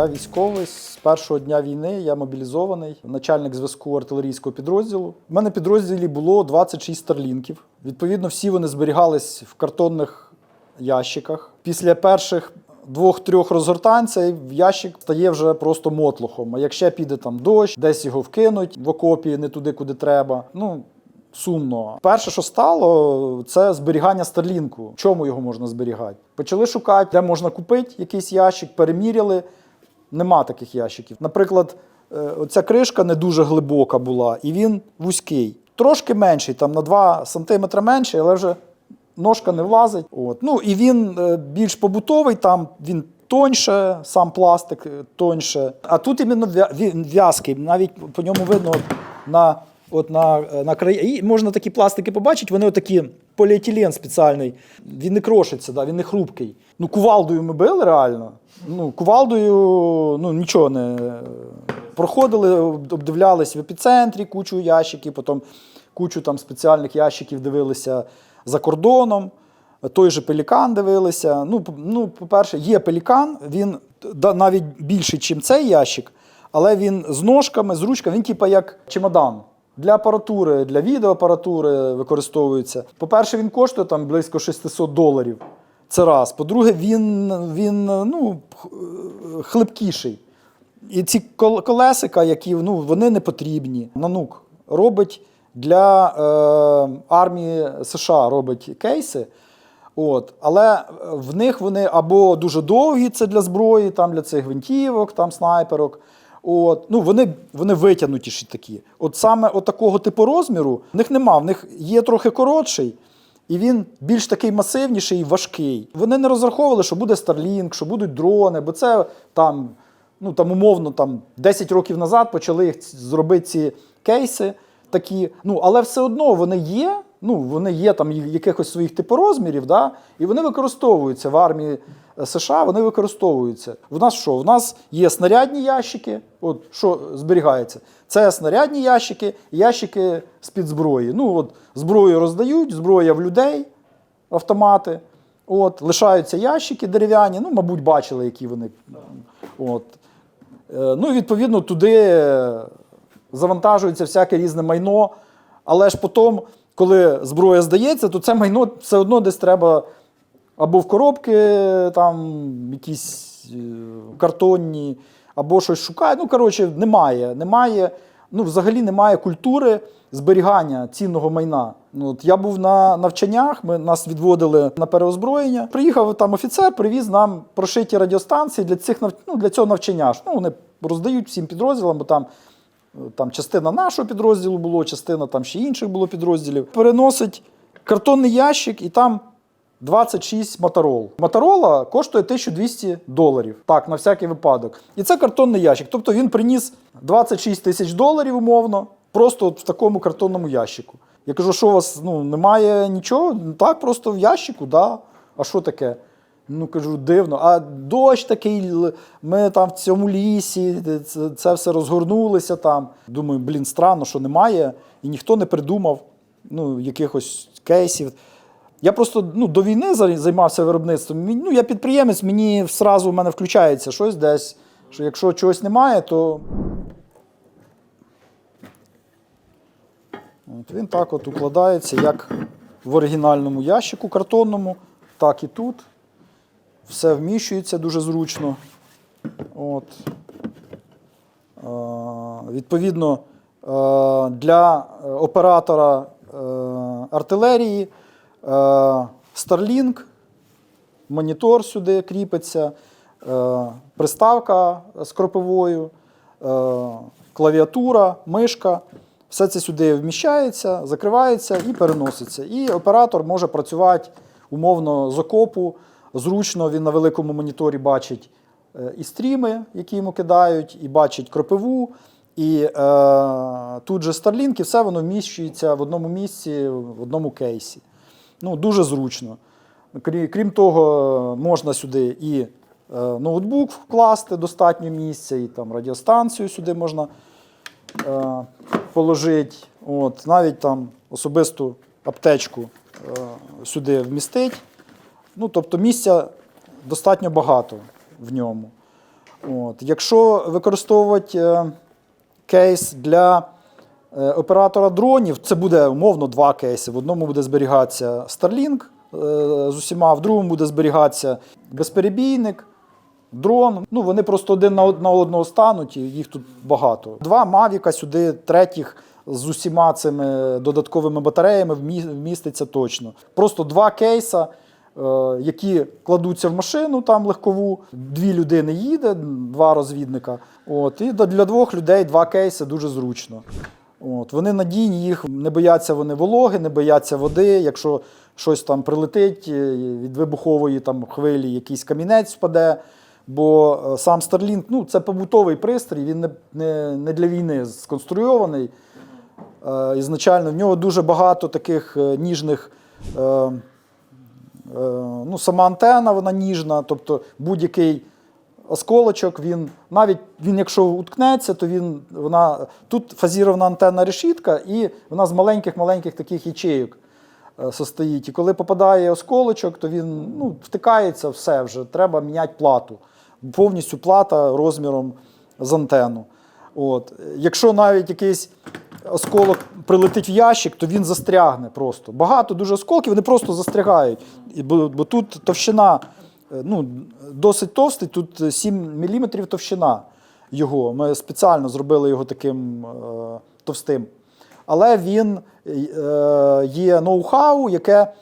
Я військовий з першого дня війни, я мобілізований, начальник зв'язку артилерійського підрозділу. У мене підрозділі було 26 старлінків. Відповідно, всі вони зберігались в картонних ящиках. Після перших двох-трьох розгортань ящик стає вже просто мотлохом. А якщо піде там дощ, десь його вкинуть в окопі не туди, куди треба. Ну, сумно. Перше, що стало, це зберігання старлінку. В чому його можна зберігати? Почали шукати, де можна купити якийсь ящик, переміряли. Нема таких ящиків. Наприклад, ця кришка не дуже глибока була, і він вузький. Трошки менший, там на 2 см менший, але вже ножка не влазить. От. Ну і він е, більш побутовий, там він тоньше, сам пластик е, тоньше. А тут іменно в'язкий. Навіть по ньому видно на, от на, е, на краї. І можна такі пластики побачити, вони отакі поліетилен спеціальний. Він не крошиться, да, він не хрупкий. Ну, кувалдою ми били реально. Ну, кувалдою ну, нічого не проходили, обдивлялись в епіцентрі, кучу ящиків, потім кучу там спеціальних ящиків дивилися за кордоном. Той же пелікан дивилися. Ну, ну, по-перше, є пелікан, він навіть більший, ніж цей ящик, але він з ножками, з ручками, він типа як чемодан. Для апаратури, для відеоапаратури використовується. По-перше, він коштує там близько 600 доларів. Це раз. По-друге, він, він ну, хлипкіший. І ці колесика, які ну, вони не потрібні. Нанук робить для е, армії США робить кейси. От. Але е, в них вони або дуже довгі, це для зброї, там для цих гвинтівок, там снайперок. От. Ну, вони, вони витягнутіші такі. От саме от такого типу розміру в них нема, в них є трохи коротший. І він більш такий масивніший і важкий. Вони не розраховували, що буде Starlink, що будуть дрони, бо це там, ну там умовно, там 10 років назад почали їх зробити ці кейси такі. Ну, але все одно вони є. Ну, вони є там якихось своїх типорозмірів, да, і вони використовуються в армії е, США, вони використовуються. В нас що? В нас є снарядні ящики. От що зберігається? Це снарядні ящики, ящики з-під зброї. Ну, от зброю роздають, зброя в людей, автомати. От, лишаються ящики дерев'яні, ну, мабуть, бачили, які вони. От. Е, Ну, і відповідно, туди завантажується всяке різне майно. Але ж потім, коли зброя здається, то це майно все одно десь треба або в коробки, там якісь е, картонні, або щось шукає. Ну, коротше, немає. Немає, ну, взагалі немає культури зберігання цінного майна. Ну, от я був на навчаннях, ми нас відводили на переозброєння. Приїхав там офіцер, привіз нам прошиті радіостанції для цих ну, для цього навчання. Ну, вони роздають всім підрозділам, бо там там частина нашого підрозділу було, частина там ще інших було підрозділів. Переносить картонний ящик і там 26 моторол. Моторола коштує 1200 доларів. Так, на всякий випадок. І це картонний ящик. Тобто він приніс 26 тисяч доларів умовно, просто от в такому картонному ящику. Я кажу, що у вас ну, немає нічого? «Ну, Так, просто в ящику, да. А що таке? Ну, кажу, дивно. А дощ такий, ми там в цьому лісі, це, це все розгорнулося там. Думаю, блін, странно, що немає. І ніхто не придумав ну, якихось кейсів. Я просто ну, до війни займався виробництвом. Ну, я підприємець, мені зразу в мене включається щось десь. Що якщо чогось немає, то. От він так от укладається, як в оригінальному ящику картонному, так і тут. Все вміщується дуже зручно. От. Е, відповідно, е, для оператора е, артилерії Starlink, монітор сюди кріпиться, приставка з кропивою, клавіатура, мишка. Все це сюди вміщається, закривається і переноситься. І оператор може працювати умовно з окопу. Зручно він на великому моніторі бачить е, і стріми, які йому кидають, і бачить кропиву. І е, тут же Starlink, і все воно вміщується в одному місці, в одному кейсі. Ну, дуже зручно. Крі- Крім того, можна сюди і е, ноутбук вкласти достатньо місця, і там радіостанцію сюди можна е, положити. От, навіть там особисту аптечку е, сюди вмістить. Ну, тобто місця достатньо багато в ньому. От. Якщо використовувати е, кейс для е, оператора дронів, це буде умовно два кейси. В одному буде зберігатися Starlink е, з усіма, в другому буде зберігатися безперебійник, дрон. Ну, вони просто один на, од- на одного стануть, і їх тут багато. Два Мавіка сюди, третіх з усіма цими додатковими батареями вміститься точно. Просто два кейса. Е, Які кладуться в машину там легкову, дві людини їде, два розвідника. От, і для двох людей два кейси дуже зручно. От, вони надійні, їх не бояться вони вологи, не бояться води. Якщо щось там прилетить е, від вибухової там, хвилі, якийсь камінець впаде. Бо е, сам Starlink ну, це побутовий пристрій, він не, не, не для війни сконструйований. Е, ізначально в нього дуже багато таких ніжних. Е, ну, сама антена вона ніжна, тобто будь-який осколочок, він навіть він, якщо уткнеться, то він вона тут фазірована антенна решітка, і вона з маленьких-маленьких таких ячейок е, состоїть. І коли попадає осколочок, то він ну, втикається, все вже, треба міняти плату. Повністю плата розміром з антенну. От. Якщо навіть якийсь осколок прилетить в ящик, то він застрягне просто. Багато дуже осколків, вони просто застрягають. Бо, бо тут товщина е, ну, досить товстий, тут 7 мм товщина його. Ми спеціально зробили його таким е, товстим. Але він е, є ноу-хау, яке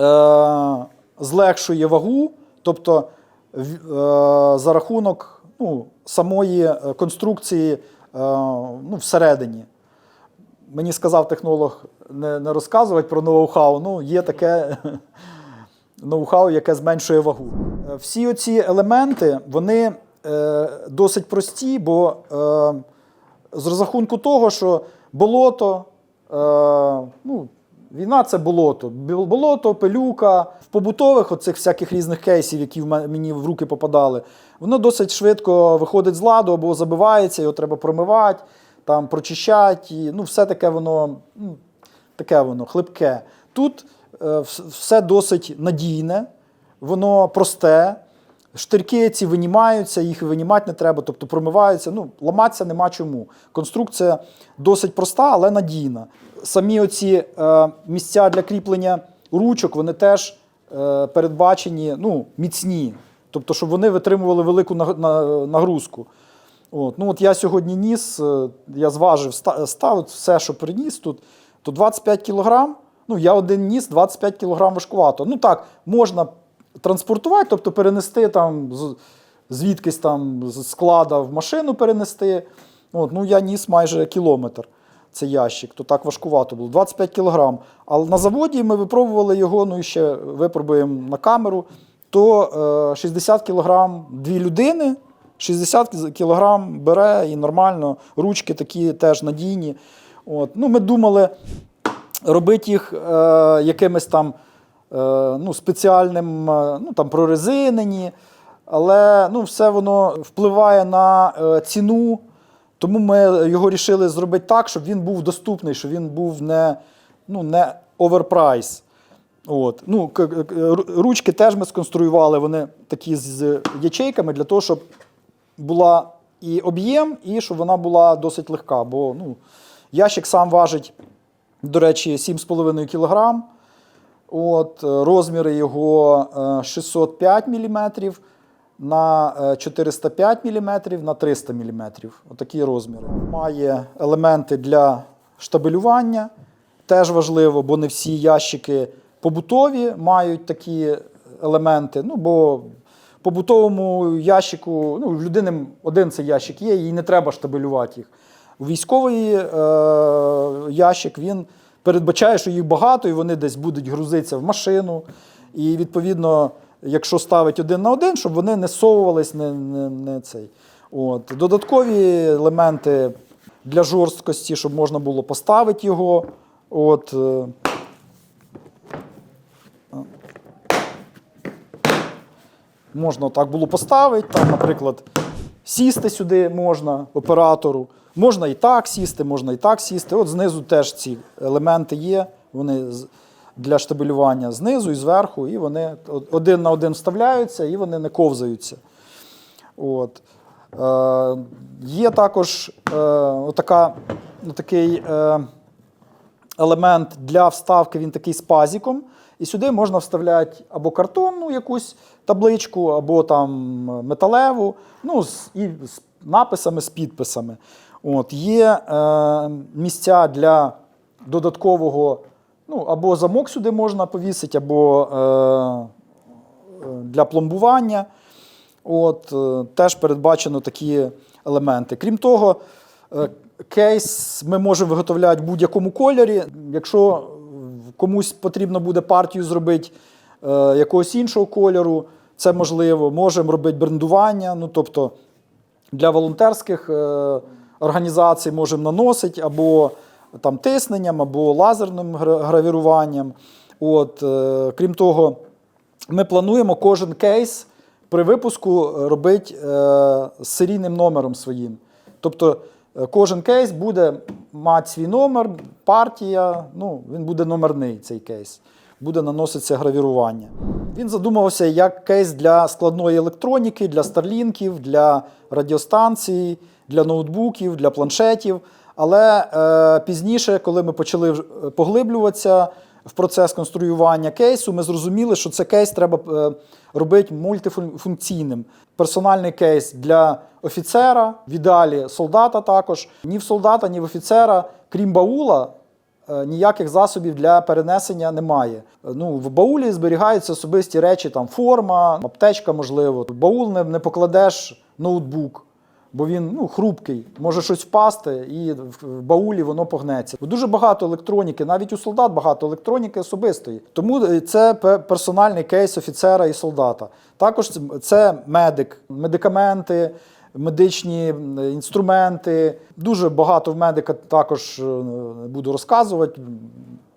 е, злегшує вагу, тобто е, за рахунок ну, самої е, конструкції е, ну, всередині. Мені сказав технолог не, не розказувати про ноу-хау, ну є таке ноу-хау, яке зменшує вагу. Е, Всі оці елементи, вони е, досить прості, бо е, з розрахунку того, що болото, е, ну, війна це болото. Болото, пилюка. В побутових оцих всяких різних кейсів, які в ме- мені в руки попадали, воно досить швидко виходить з ладу або забивається, його треба промивати, там, прочищати. Ну, все таке воно, ну, таке воно, хлипке. Тут е, все досить надійне, воно просте. Штирки ці винімаються, їх винімати не треба, тобто промиваються. Ну, ламатися нема чому. Конструкція досить проста, але надійна. Самі оці е, місця для кріплення ручок, вони теж е, передбачені ну, міцні. Тобто, щоб вони витримували велику нагрузку. От, ну от я сьогодні ніс, е, я зважив, ста- став все, що приніс тут, то 25 кілограм. Ну, я один ніс 25 кілограм важкувато. Ну так, можна транспортувати, тобто перенести там звідкись там з склада в машину перенести. От, ну, я ніс майже кілометр. Це ящик, то так важкувато було. 25 кілограм. Але на заводі ми випробували його, ну і ще випробуємо на камеру. То е, 60 кілограм дві людини, 60 кілограм бере і нормально. Ручки такі теж надійні. От. Ну, ми думали робити їх е, якимись там е, ну, спеціальним, е, ну, там, прорезинені, але ну, все воно впливає на е, ціну. Тому ми його вирішили зробити так, щоб він був доступний, щоб він був не, ну, не оверпрайс. От. Ну, ручки теж ми сконструювали, вони такі з ячейками для того, щоб була і об'єм, і щоб вона була досить легка. Бо ну, ящик сам важить, до речі, 7,5 кг. От, е, розміри його е, 605 мм на е, 405 мм на 300 мм. Отакі розміри. Має елементи для штабелювання. Теж важливо, бо не всі ящики побутові мають такі елементи. Ну, бо побутовому ящику, ну, в людини один цей ящик є, їй не треба штабелювати їх. У військовий е, ящик він передбачає, що їх багато, і вони десь будуть грузитися в машину. І відповідно, якщо ставить один на один, щоб вони не совувались, не, не, не цей. От. Додаткові елементи для жорсткості, щоб можна було поставити його. От, е, можна так було поставити, там, наприклад, сісти сюди можна оператору. Можна і так сісти, можна і так сісти. От знизу теж ці елементи є. Вони для штабелювання знизу і зверху, і вони один на один вставляються, і вони не ковзаються. От. Е, є також е, отака, ну, такий е, елемент для вставки, він такий з пазіком. І сюди можна вставляти або картонну якусь табличку, або там металеву, ну, з, і з написами, з підписами. От, є е, місця для додаткового, ну, або замок сюди можна повісити, або е, е, для пломбування. От, е, теж передбачено такі елементи. Крім того, е, кейс ми можемо виготовляти в будь-якому кольорі. Якщо комусь потрібно буде партію зробити е, якогось іншого кольору, це можливо. Можемо робити брендування. Ну, тобто для волонтерських е, організацій можемо наносити або там тисненням, або лазерним гравіруванням. От, е, крім того, ми плануємо кожен кейс при випуску робити е, з серійним номером своїм. Тобто е, кожен кейс буде мати свій номер, партія, ну, він буде номерний цей кейс. Буде наноситися гравірування. Він задумався як кейс для складної електроніки, для старлінків, для радіостанцій, для ноутбуків, для планшетів. Але е, пізніше, коли ми почали е, поглиблюватися в процес конструювання кейсу, ми зрозуміли, що це кейс треба е, робити мультифункційним. Персональний кейс для офіцера, в ідеалі солдата також. Ні в солдата, ні в офіцера, крім баула, е, ніяких засобів для перенесення немає. Ну, в баулі зберігаються особисті речі, там форма, аптечка, можливо. В баул не, не покладеш ноутбук. Бо він ну, хрупкий, може щось впасти, і в баулі воно погнеться. Дуже багато електроніки, навіть у солдат багато електроніки особистої. Тому е, це персональний кейс офіцера і солдата. Також це- медик, медикаменти, медичні інструменти. Дуже багато в медика також е, буду розказувати.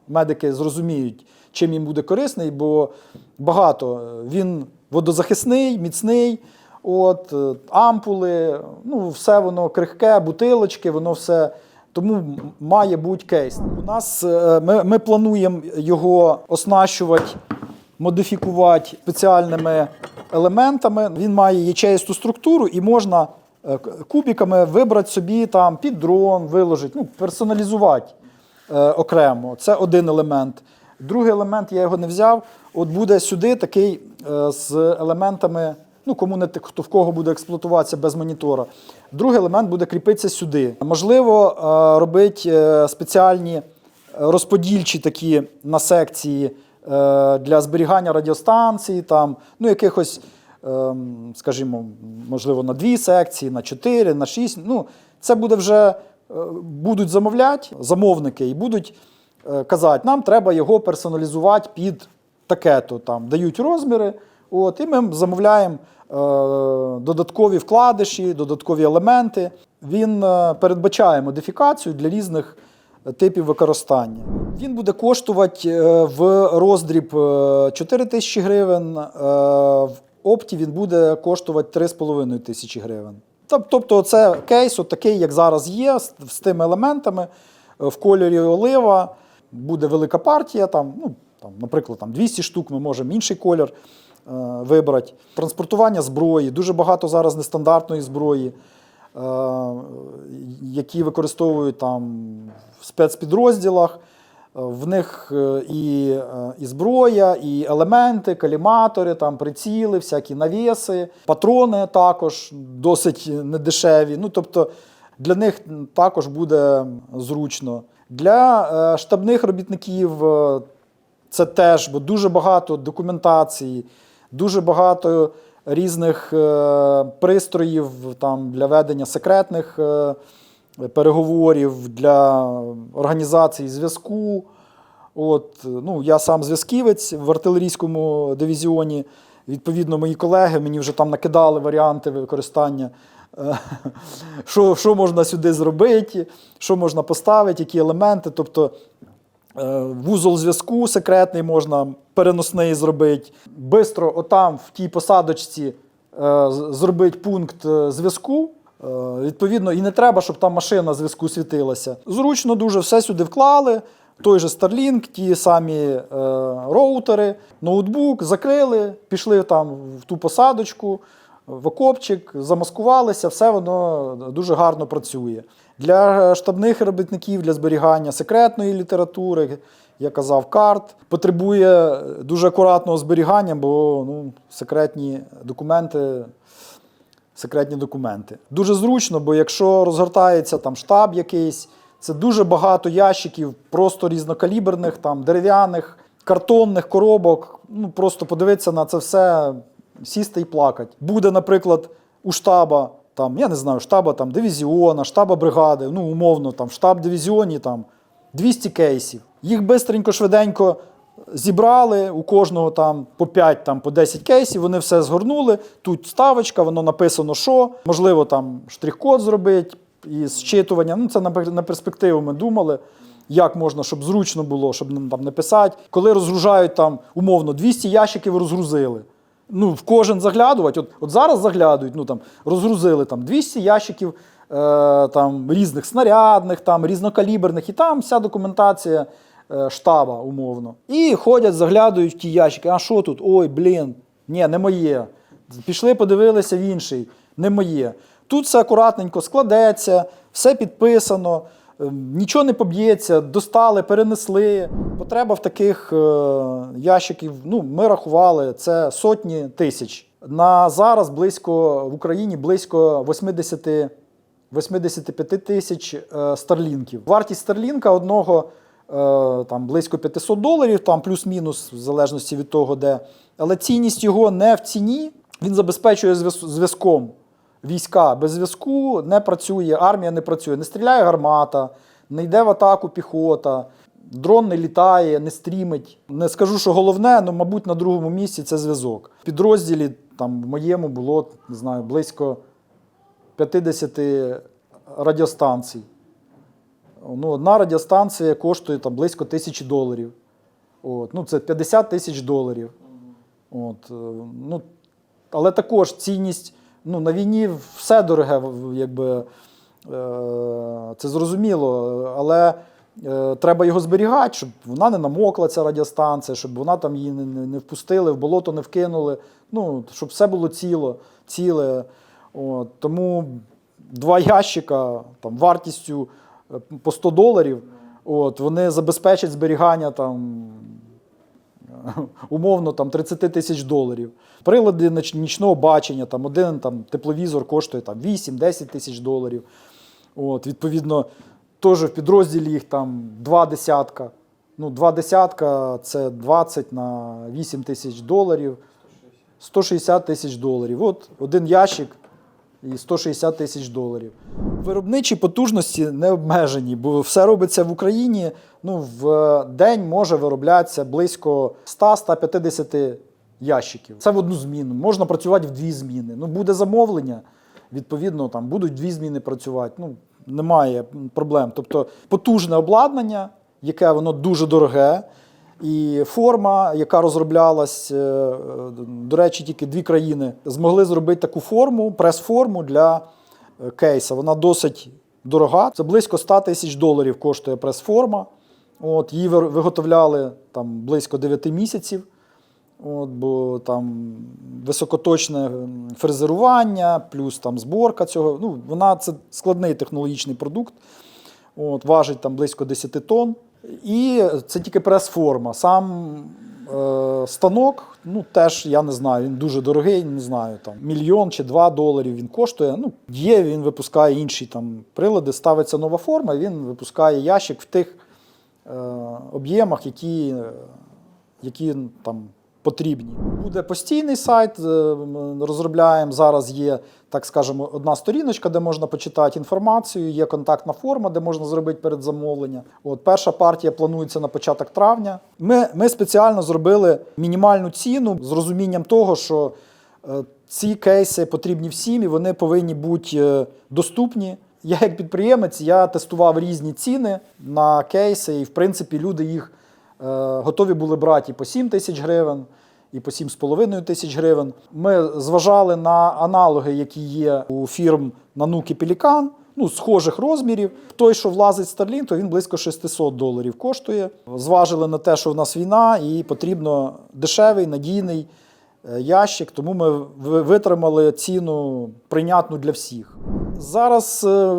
Медики зрозуміють, чим їм буде корисний, бо багато він водозахисний, міцний. От, е, ампули, ну, все воно крихке, бутилочки, воно все. Тому має бути кейс. У нас е, ми, ми плануємо його оснащувати, модифікувати спеціальними елементами. Він має ячеїсту структуру і можна е, к- кубиками вибрати собі там під дрон, виложити, ну, персоналізувати окремо. Це один елемент. Другий елемент я його не взяв. От буде сюди такий з елементами. Ну, кому не хто в кого буде експлуатуватися без монітора. Другий елемент буде кріпитися сюди. Можливо, е, робити е, спеціальні розподільчі такі на секції е, для зберігання радіостанцій, там, ну, якихось, ем, скажімо, можливо, на дві секції, на чотири, на шість. Ну, це буде вже будуть замовляти замовники і будуть казати, нам треба його персоналізувати під таке-то. Там дають розміри. От, і ми замовляємо додаткові вкладиші, додаткові елементи. Він е, передбачає модифікацію для різних е, типів використання. Він буде коштувати е, в роздріб е, 4 тисячі гривень, е, в опті він буде коштувати 3,5 тисячі гривень. Тобто, це кейс, от такий, як зараз є, з, тими елементами е, в кольорі олива. Буде велика партія, там, ну, там, наприклад, там 200 штук, ми можемо інший колір е, вибрати. Транспортування зброї, дуже багато зараз нестандартної зброї, е, які використовують там в спецпідрозділах. Е, В них е, і, е, і зброя, і елементи, каліматори, там приціли, всякі навіси, патрони також досить недешеві. Ну, тобто для них також буде зручно. Для е, штабних робітників е, це теж, бо дуже багато документації, дуже багато різних е, пристроїв там, для ведення секретних е, переговорів, для організації зв'язку. От, ну, я сам зв'язківець в артилерійському дивізіоні. Відповідно, мої колеги мені вже там накидали варіанти використання, е, що, що можна сюди зробити, що можна поставити, які елементи. Тобто вузол зв'язку секретний можна переносний зробити. Бистро, отам, в тій посадочці, е, зробити пункт е, зв'язку. Е, Відповідно, і не треба, щоб там машина зв'язку світилася. Зручно дуже все сюди вклали. Той же Starlink, ті самі е, роутери, ноутбук, закрили, пішли там в ту посадочку, в окопчик, замаскувалися, все воно дуже гарно працює. Для штабних робітників, для зберігання секретної літератури, я казав, карт, потребує дуже акуратного зберігання, бо ну, секретні документи секретні документи. Дуже зручно, бо якщо розгортається там штаб якийсь, це дуже багато ящиків, просто різнокаліберних, там, дерев'яних, картонних коробок. Ну, просто подивитися на це все, сісти і плакати. Буде, наприклад, у штаба, там, я не знаю, штаба там, дивізіона, штаба бригади, ну, умовно, там, в штаб-дивізіоні там, 200 кейсів. Їх бистренько, швиденько зібрали, у кожного там по 5, там, по 10 кейсів, вони все згорнули. Тут ставочка, воно написано, що. Можливо, там штрих-код зробити і зчитування. Ну, це на, на перспективу ми думали. Як можна, щоб зручно було, щоб нам там не писати. Коли розгружають там умовно 200 ящиків розгрузили. Ну, в кожен заглядувати. От, от зараз заглядують, ну там розгрузили там 200 ящиків е, там, різних снарядних, там, різнокаліберних, і там вся документація е, штаба, умовно. І ходять, заглядують в ті ящики. А що тут? Ой, блін, ні, не моє. Пішли, подивилися в інший, не моє. Тут все акуратненько складеться, все підписано, нічого не поб'ється, достали, перенесли. Потреба в таких е, ящиків, ну, ми рахували, це сотні тисяч. На зараз близько в Україні близько 80 85 тисяч е, старлінків. Вартість старлінка одного е, там близько 500 доларів, там плюс-мінус, в залежності від того, де. Але цінність його не в ціні. Він забезпечує зв'яз- зв'язком війська. Без зв'язку не працює, армія не працює, не стріляє гармата, не йде в атаку піхота. Дрон не літає, не стрімить. Не скажу, що головне, але, мабуть, на другому місці це зв'язок. В підрозділі там в моєму було не знаю, близько 50 радіостанцій. Ну, одна радіостанція коштує там, близько тисячі доларів. От, ну, це 50 тисяч доларів. От, е, ну, але також цінність ну, на війні все дороге, якби, е, це зрозуміло. Але е, треба його зберігати, щоб вона не намокла, ця радіостанція, щоб вона там її не, впустили, в болото не вкинули. Ну, щоб все було ціло, ціле. От, тому два ящика там, вартістю е, по 100 доларів, от, вони забезпечать зберігання там, умовно там, 30 тисяч доларів. Прилади нічного бачення, там, один там, тепловізор коштує там, 8-10 тисяч доларів. От, відповідно, теж в підрозділі їх там два десятка. Ну, два десятка це 20 на 8 тисяч доларів. 160 тисяч доларів. От один ящик і 160 тисяч доларів. Виробничі потужності не обмежені, бо все робиться в Україні. Ну, в день може вироблятися близько 100-150 ящиків. Це в одну зміну. Можна працювати в дві зміни. Ну, буде замовлення, відповідно, там будуть дві зміни працювати. Ну, немає проблем. Тобто потужне обладнання, яке воно дуже дороге. І форма, яка розроблялась, е, е, до речі, тільки дві країни змогли зробити таку форму, прес-форму для е, кейса. Вона досить дорога. Це близько 100 тисяч доларів коштує прес-форма. От, її виготовляли там близько 9 місяців. От, бо там високоточне фрезерування, плюс там зборка цього. Ну, вона це складний технологічний продукт. От, важить там близько 10 тонн. І це тільки прес-форма. Сам е, станок, ну теж я не знаю, він дуже дорогий, не знаю, там мільйон чи два доларів він коштує. Ну, є, він випускає інші там прилади, ставиться нова форма, він випускає ящик в тих е, об'ємах, які, які там потрібні. Буде постійний сайт, е, розробляємо. Зараз є, так скажемо, одна сторіночка, де можна почитати інформацію, є контактна форма, де можна зробити передзамовлення. От перша партія планується на початок травня. Ми, ми спеціально зробили мінімальну ціну з розумінням того, що е, ці кейси потрібні всім і вони повинні бути е, доступні. Я як підприємець я тестував різні ціни на кейси, і в принципі люди їх готові були брати і по 7 тисяч гривень, і по 7,5 тисяч гривень. Ми зважали на аналоги, які є у фірм Nanook і Pelican, ну, схожих розмірів. Той, що влазить Starlink, то він близько 600 доларів коштує. Зважили на те, що в нас війна, і потрібно дешевий, надійний е, ящик, тому ми витримали ціну прийнятну для всіх. Зараз е,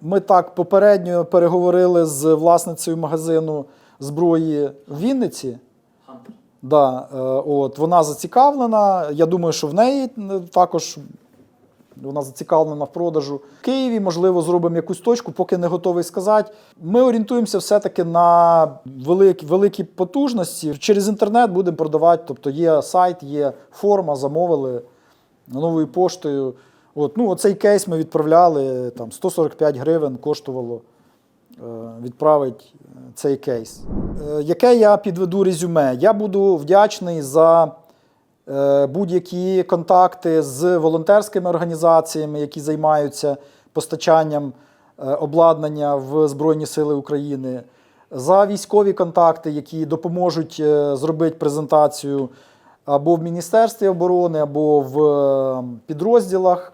ми так попередньо переговорили з власницею магазину зброї в Вінниці. Да, е, от, вона зацікавлена. Я думаю, що в неї е, також вона зацікавлена в продажу. В Києві, можливо, зробимо якусь точку, поки не готовий сказати. Ми орієнтуємося все-таки на великі, великі потужності. Через інтернет будемо продавати. Тобто є сайт, є форма, замовили новою поштою. От, ну, оцей кейс ми відправляли, там 145 гривень коштувало е, відправити е, цей кейс. Е, Яке я підведу резюме? Я буду вдячний за будь-які контакти з волонтерськими організаціями, які займаються постачанням обладнання в Збройні Сили України, за військові контакти, які допоможуть зробити презентацію або в Міністерстві оборони, або в підрозділах.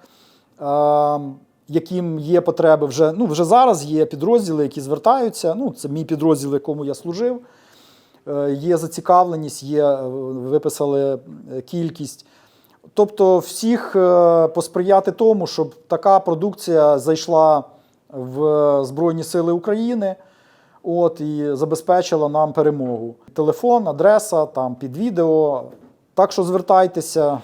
Яким є потреби вже ну вже зараз є підрозділи, які звертаються. Ну, це мій підрозділ, якому я служив. Е, Є зацікавленість, є е, виписали е, кількість. Тобто, всіх посприяти тому, щоб така продукція зайшла в Збройні Сили України. От і забезпечила нам перемогу. Телефон, адреса там під відео. Так що звертайтеся,